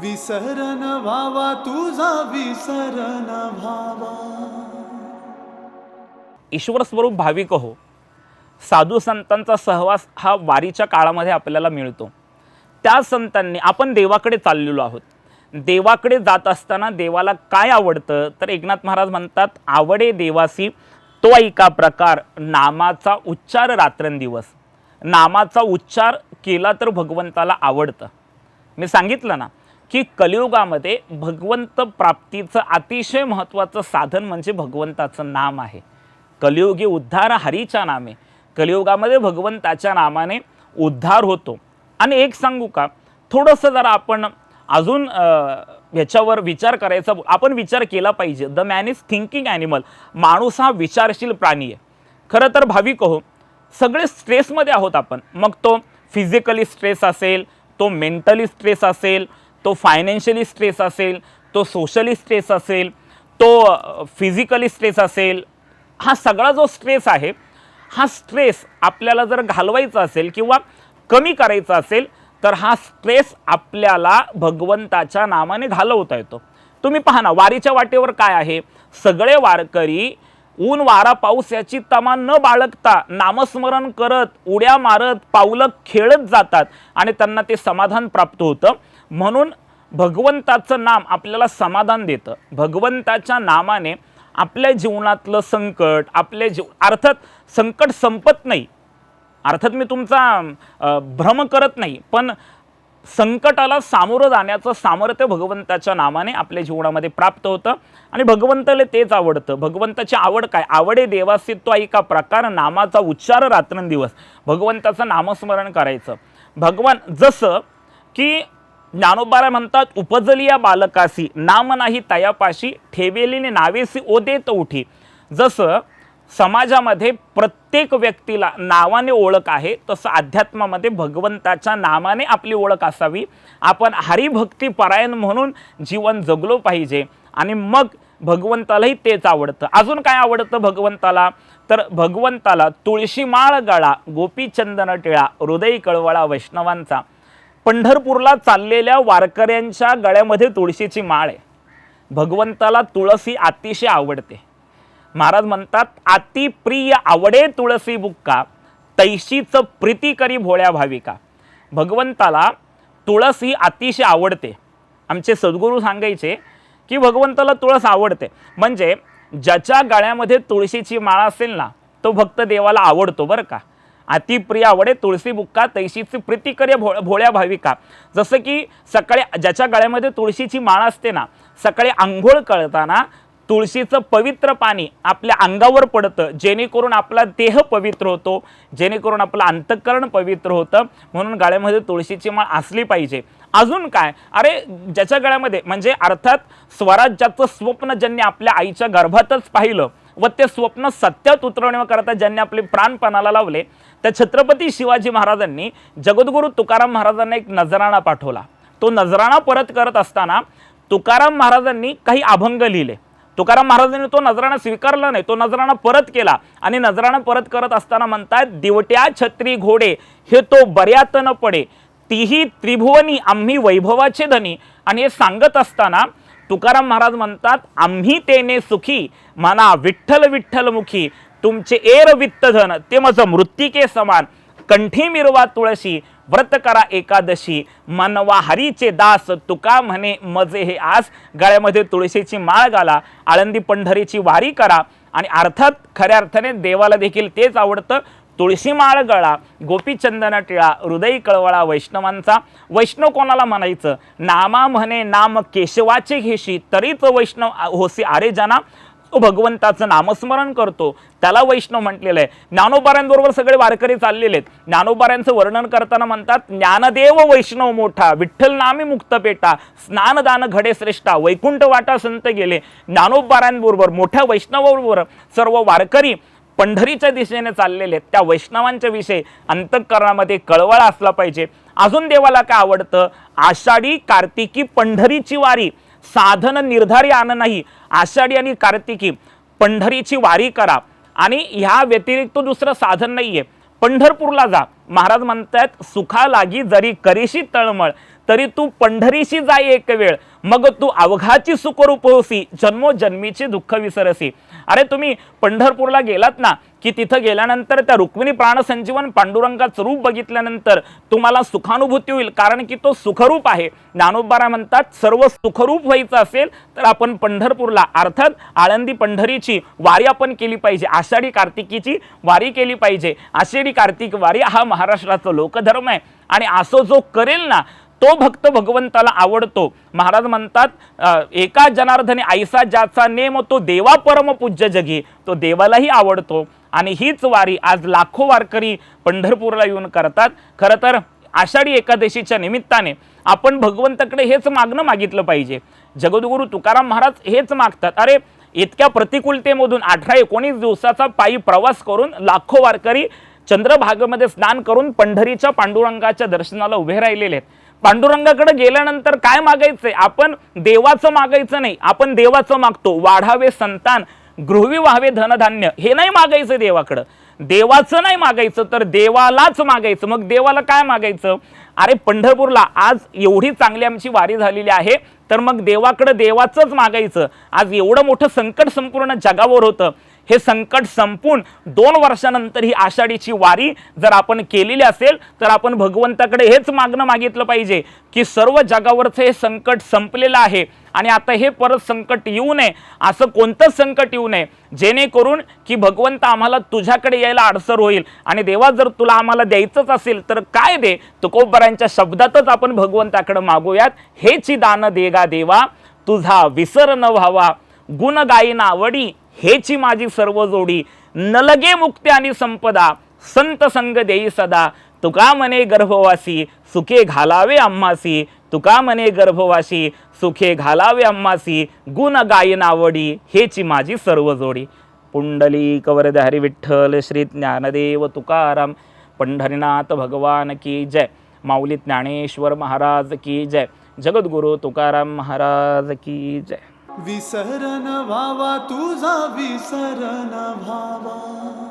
विसरण व्हावा तुझा विसरण व्हावा. ईश्वर स्वरूप भाविक हो. साधू संतांचा सहवास हा वारीच्या काळामध्ये आपल्याला मिळतो. त्या संतांनी आपण देवाकडे चाललेलो आहोत. देवाकडे जात असताना देवाला काय आवडतं? तर एकनाथ महाराज म्हणतात आवडे देवासी तो ऐका प्रकार नामाचा उच्चार रात्रंदिवस. नामाचा उच्चार केला तर भगवंताला आवडतं. मी सांगितलं ना की कलियुगामध्ये भगवंत प्राप्तीचं अतिशय महत्त्वाचं साधन म्हणजे भगवंताचं नाम आहे. कलियुगी उद्धार हरीच्या नामे. कलियुगामध्ये भगवंताच्या नामाने उद्धार होतो. आणि एक सांगू का? थोडंसं जरा आपण अजून ह्याच्यावर विचार करायचा आपण विचार केला पाहिजे. The man is thinking animal माणूस हा विचारशील प्राणी आहे. खरं तर भाविक हो सगळे स्ट्रेसमध्ये आहोत आपण. मग तो फिजिकली स्ट्रेस असेल तो मेंटली स्ट्रेस असेल तो फायनान्शियली स्ट्रेस असेल तो सोशली स्ट्रेस असेल तो फिजिकली स्ट्रेस असेल हा सगळा जो स्ट्रेस आहे हा स्ट्रेस आपल्याला जर घालवायचा असेल किंवा कमी करायचा असेल तर हा स्ट्रेस आपल्याला भगवंताच्या नावाने घालवता येतो. तुम्ही पहा ना वारीच्या वाटेवर काय आहे? सगळे वारकरी ऊन वारा पाऊस याची तमा न बाळगता नामस्मरण करत उड्या मारत पावलं खेळत जातात आणि त्यांना ते समाधान प्राप्त होतं. म्हणून भगवंताचं नाम आपल्याला समाधान देतं. भगवंताच्या नामाने आपल्या जीवनातलं संकट आपल्या जीव अर्थात संकट संपत नाही. अर्थात मी तुमचा भ्रम करत नाही पण संकटाला सामोरं जाण्याचं सामर्थ्य भगवंताच्या नामाने आपल्या जीवनामध्ये प्राप्त होतं आणि भगवंताला तेच आवडतं. भगवंताची आवड काय? आवडे देवास्तित्व ऐका प्रकार नामाचा उच्चार रात्रंदिवस. भगवंताचं नामस्मरण करायचं. भगवान जसं की ज्ञानोबारा म्हणतात उपजली या बालकासी नाम नाही तयापाशी ठेवेलीने नावेसी ओ देत उठी. जसं समाजामध्ये प्रत्येक व्यक्तीला नावाने ओळख आहे तसं अध्यात्मामध्ये भगवंताच्या नामाने आपली ओळख असावी. आपण हरिभक्ती परायण म्हणून जीवन जगलो पाहिजे आणि मग भगवंतालाही तेच आवडतं. अजून काय आवडतं भगवंताला? तर भगवंताला तुळशी माळ गळा गोपीचंदन टिळा हृदय कळवळा वैष्णवांचा. पंढरपूरला चाललेल्या वारकऱ्यांच्या गळ्यामध्ये तुळशीची माळ आहे. भगवंताला तुळस ही अतिशय आवडते. महाराज म्हणतात अति प्रिय आवडे तुळसी बुक्का तैशीचं प्रीती करी भोळ्या भाविका. भगवंताला तुळस ही अतिशय आवडते. आमचे सद्गुरू सांगायचे की भगवंताला तुळस आवडते. म्हणजे ज्याच्या गळ्यामध्ये तुळशीची माळ असेल ना तो भक्त देवाला आवडतो बरं का. अतिप्रिया आवडे तुळशी बुक्का तैशीची प्रीतिकर्य भो भोळ्या भाविका. जसं की सकाळी ज्याच्या गळ्यामध्ये तुळशीची माळ असते ना सकाळी आंघोळ करताना तुळशीचं पवित्र पाणी आपल्या अंगावर पडतं जेणेकरून आपला देह पवित्र होतो जेणेकरून आपलं अंतःकरण पवित्र होतं म्हणून गळ्यामध्ये तुळशीची माळ असली पाहिजे. अजून काय? अरे ज्याच्या गळ्यामध्ये म्हणजे अर्थात स्वराज्याचं स्वप्न ज्यांनी आपल्या आईच्या गर्भातच पाहिलं व ते स्वप्न सत्यात उतरवण्याकरता ज्यांनी आपले प्राणपणाला लावले त्या छत्रपती शिवाजी महाराजांनी जगद्गुरू तुकाराम महाराजांना एक नजराणा पाठवला. तो नजराणा परत करत असताना तुकाराम महाराजांनी काही अभंग लिहिले. तुकाराम महाराजांनी तो नजराणा स्वीकारला नाही तो नजराणा परत केला आणि नजराणा परत करत असताना म्हणतात दिवट्या छत्री घोडे हे तो बऱ्यात न पडे. तीही त्रिभुवनी आम्ही वैभवाचे धनी. आणि हे सांगत असताना तुकाराम महाराज म्हणतात आम्ही तेने सुखी माना विठ्ठल विठ्ठल मुखी तुमचे एर वित्तधन ते माझं मृत्तिके समान. कंठी मिरवा तुळशी व्रत करा एकादशी. मनवा हरीचे दास तुका म्हणे मजे हे आस. गळ्यामध्ये तुळशीची माळ घाला आळंदी पंढरीची वारी करा. आणि अर्थात खऱ्या अर्थाने देवाला देखील तेच आवडतं. तुळशी माळ गळा गोपीचंदन टिळा हृदय कळवळा वैष्णवांचा. वैष्णव कोणाला म्हणायचं? नामा म्हणे नाम केशवाचे घेशी. तरीच वैष्णव होसी आरे जना. तो भगवंताचं नामस्मरण करतो. त्याला वैष्णव म्हटलेलं आहे. ज्ञानोबाऱ्यांबरोबर सगळे वारकरी चाललेले आहेत. ज्ञानोबाऱ्यांचं वर्णन करताना म्हणतात ज्ञानदेव वैष्णव मोठा विठ्ठल नामी मुक्त पेटा स्नानदान घडे श्रेष्ठा वैकुंठ वाटा संत गेले. ज्ञानोबाऱ्यांबरोबर मोठ्या वैष्णवाबरोबर सर्व वारकरी पंढरीच्या दिशेने चाललेले आहेत. त्या वैष्णवांच्या विषयी अंतःकरणामध्ये कळवळ असला पाहिजे. अजून देवाला काय आवडतं? आषाढी कार्तिकी पंढरीची वारी. साधन निर्धारी आण नाही. आषाढी आणि कार्तिकी पंढरीची वारी करा. आणि ह्या व्यतिरिक्त दुसरं साधन नाही आहे पंढरपूरला जा. महाराज म्हणतात सुखा लागी जरी करीशी तळमळ तरी तू पंढरीशी जाई एक वेळ. मग तू अवघाची सुखरूप होसी जन्मोजन्मीची दुःख विसरसी. अरे तुम्ही पंढरपूरला गेलात ना की तिथं गेल्यानंतर त्या रुक्मिणी प्राणसंजीवन पांडुरंगाचं रूप बघितल्यानंतर तुम्हाला सुखानुभूती होईल कारण की तो सुखरूप आहे. ज्ञानोबारा म्हणतात सर्व सुखरूप व्हायचं असेल तर आपण पंढरपूरला अर्थात आळंदी पंढरीची वारी आपण केली पाहिजे आषाढी कार्तिकीची वारी केली पाहिजे. आषाढी कार्तिक वारी हा महाराष्ट्राचा लोकधर्म आहे. आणि असं जो करेल ना तो भक्त भगवंताला आवडतो. महाराज म्हणतात एका जनार्दने आईसा ज्याचा नेम तो देवा परम पूज्य जगी. तो देवालाही आवडतो. आणि हीच वारी आज लाखो वारकरी पंढरपूरला येऊन करतात. खरं तर आषाढी एकादशीच्या निमित्ताने आपण भगवंताकडे हेच मागणं मागितलं पाहिजे. जगद्गुरू तुकाराम महाराज हेच मागतात. अरे इतक्या प्रतिकूलतेमधून अठरा एकोणीस दिवसाचा पायी प्रवास करून लाखो वारकरी चंद्रभागेमध्ये स्नान करून पंढरीच्या पांडुरंगाच्या दर्शनाला उभे राहिलेले आहेत. पांडुरंगाकडे गेल्यानंतर काय मागायचंय? आपण देवाचं मागायचं नाही आपण देवाचं मागतो. वाढावे संतान गृहवी व्हावे धनधान्य हे नाही मागायचं देवाकडं. देवाचं नाही मागायचं तर देवालाच मागायचं. मग देवाला काय मागायचं? अरे पंढरपूरला आज एवढी चांगली आमची वारी झालेली आहे तर मग देवाकडं देवाचंच मागायचं. आज एवढं मोठं संकट संपूर्ण जगावर होतं. हे संकट संपून दोन वर्षानंतर ही आषाढीची वारी जर आपण केलेली असेल तर आपण भगवंताकडे हेच मागणं मागितलं पाहिजे की सर्व जगावरचं हे संकट संपलेलं आहे आणि आता हे परत संकट येऊ नये असं कोणतंच संकट येऊ नये. जेणेकरून की भगवंत आम्हाला तुझ्याकडे यायला अडसर होईल आणि देवा जर तुला आम्हाला द्यायचंच असेल तर काय दे? तुकोबरांच्या शब्दातच आपण भगवंताकडे मागूयात. हेची दान देगा देवा तुझा विसर न व्हावा. गुण गायीना आवडी हेची माझी सर्व जोडी. न लगे मुक्ती आणि संपदा. संत संग देई सदा. तुका मने गर्भवासी सुखे घालावे आम्हासी तुका मने गर्भवासी सुखे घालावे आम्हासी गुण गायनावडी हेची माझी सर्व जोडी. पुंडली कवरद हरी विठ्ठल श्री ज्ञानदेव तुकाराम. पंढरीनाथ भगवान की जय. माऊली ज्ञानेश्वर महाराज की जय. जगद्गुरु तुकाराम महाराज की जय. विसरण भावा तुझा विसरण भावा